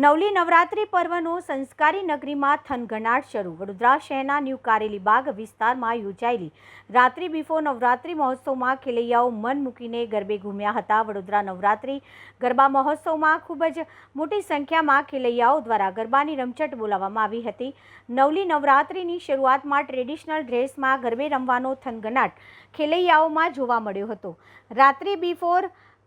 નવલી નવરાત્રિ પર્વનો સંસ્કારી નગરીમાં થનગનાટ શરૂ. વડોદરા શહેરના ન્યૂ કારેલી બાગ વિસ્તારમાં યોજાયેલી રાત્રિ બિફોર નવરાત્રિ મહોત્સવમાં ખેલૈયાઓ મન મૂકીને ગરબે ઘૂમ્યા હતા. વડોદરા નવરાત્રિ ગરબા મહોત્સવમાં ખૂબ જ મોટી સંખ્યામાં ખેલૈયાઓ દ્વારા ગરબાની રમઝટ બોલાવવામાં આવી હતી. નવલી નવરાત્રિની શરૂઆતમાં ટ્રેડિશનલ ડ્રેસમાં ગરબે રમવાનો થનગનાટ ખેલૈયાઓમાં જોવા મળ્યો હતો. રાત્રિ બિફોર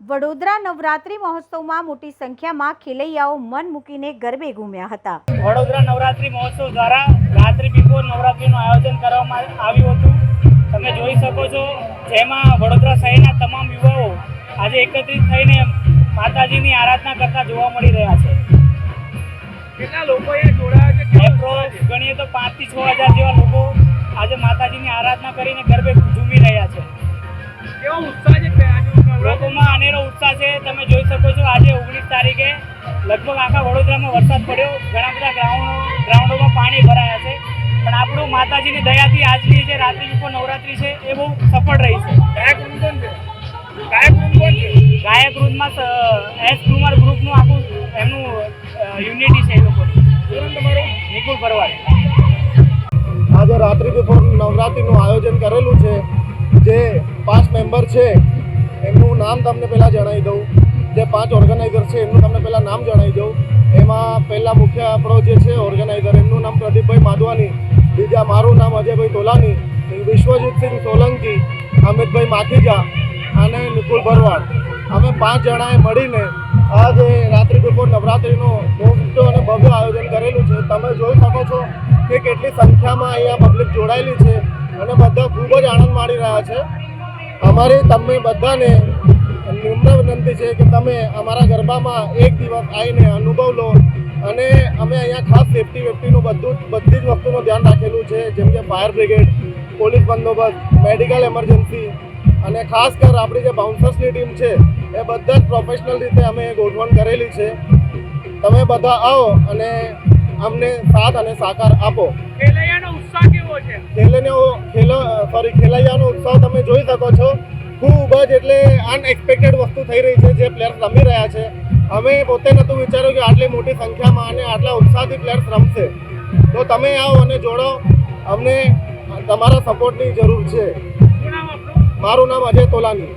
વડોદરા નવરાત્રિ મહોત્સવમાં મોટી સંખ્યામાં ખેલૈયાઓ મન મૂકીને ગરબે ઘૂમ્યા હતા. વડોદરા નવરાત્રિ મહોત્સવ દ્વારા રાત્રિ બિફોર નવરાત્રીનું આયોજન કરવામાં આવ્યું હતું. તમે જોઈ શકો છો જેમાં વડોદરા શહેરના તમામ યુવાઓ આજે એકત્રિત થઈને માતાજીની આરાધના કરતા જોવા મળી રહ્યા છે. કેટલા લોકો અહીંયા જોડાયા છે? ગણીએ તો પાંચથી છ હજાર જેવા લોકો આજે માતાજીની આરાધના કરીને ગરબે ઝૂમી રહ્યા છે. કેવો ઉત્સાહ છે? લોકોમાં અનેરો ઉત્સાહ છે. તમે જોઈ શકો છો આજે ઓગણીસ તારીખે લગભગ આખા વડોદરામાં વરસાદ પડ્યો. ઘણા બધા ગ્રાઉન્ડો ગ્રાઉન્ડોમાં પાણી ભરાયા છે. પણ આપણું માતાજીની દયાથી આજની જે રાત્રિ ઉપર નવરાત્રિ છે એ બહુ સફળ રહી છે. ગાયક કોણ છે. ગાયક રૂમ છે. ગાયક ગ્રુપમાં એસ કુમાર ગ્રુપનું આખું એમનું યુનિટી છે એ લોકોની. નિકુલ ભરવાડ. આજે રાત્રિ બપોર નવરાત્રિનું આયોજન કરેલું છે. જે પાંચ મેમ્બર છે નામ તમને પહેલાં જણાવી દઉં. જે પાંચ ઓર્ગેનાઇઝર છે, એમનું તમને પહેલાં નામ જણાવી દઉં. એમાં પહેલાં મુખ્ય આપણો જે છે ઓર્ગેનાઇઝર એમનું નામ પ્રદીપભાઈ માધવાની, બીજા મારું નામ અજયભાઈ તોલાની વિશ્વજીતસિંહ સોલંકી, અમિતભાઈ માખીજા અને નિકુલ ભરવાડ. અમે પાંચ જણાએ મળીને આ જે રાત્રિ બપોર નવરાત્રિનું મોટું અને ભવ્ય આયોજન કરેલું છે. તમે જોઈ શકો છો કે કેટલી સંખ્યામાં અહીંયા પબ્લિક જોડાયેલી છે અને બધા ખૂબ જ આનંદ માણી રહ્યા છે. અમારી તમે બધાને નિમ્ર વિનંતી છે કે તમે અમારા ગરબામાં એક દિવસ આવીને અનુભવ લો અને અમે અહીંયા ખાસ સેફટી વેફટીનું બધું બધી જ વસ્તુનું ધ્યાન રાખેલું છે જેમ કે ફાયર બ્રિગેડ પોલીસ બંદોબસ્ત મેડિકલ એમરજન્સી અને ખાસ કર આપણી જે બાઉન્સર્સની ટીમ છે એ બધા જ પ્રોફેશનલ રીતે અમે ગોઠવણ કરેલી છે. તમે બધા આવો અને અમને સાથ અને સાકાર આપો. ખેલૈયાનો ઉત્સાહ કેવો છે? ખેલૈયાનો ખેલો સોરી ખેલૈયાનો ઉત્સાહ તમે જોઈ શકો છો. ખૂબ જ એટલે અનએક્સપેક્ટેડ વસ્તુ થઈ રહી છે જે પ્લેયર્સ રમી રહ્યા છે. અમે પોતે નહોતું વિચાર્યું કે આટલી મોટી સંખ્યામાં અને આટલા ઉત્સાહથી પ્લેયર્સ રમશે. તો તમે આવો અને જોડો અમને તમારા સપોર્ટની જરૂર છે. મારું નામ અજય તોલાની.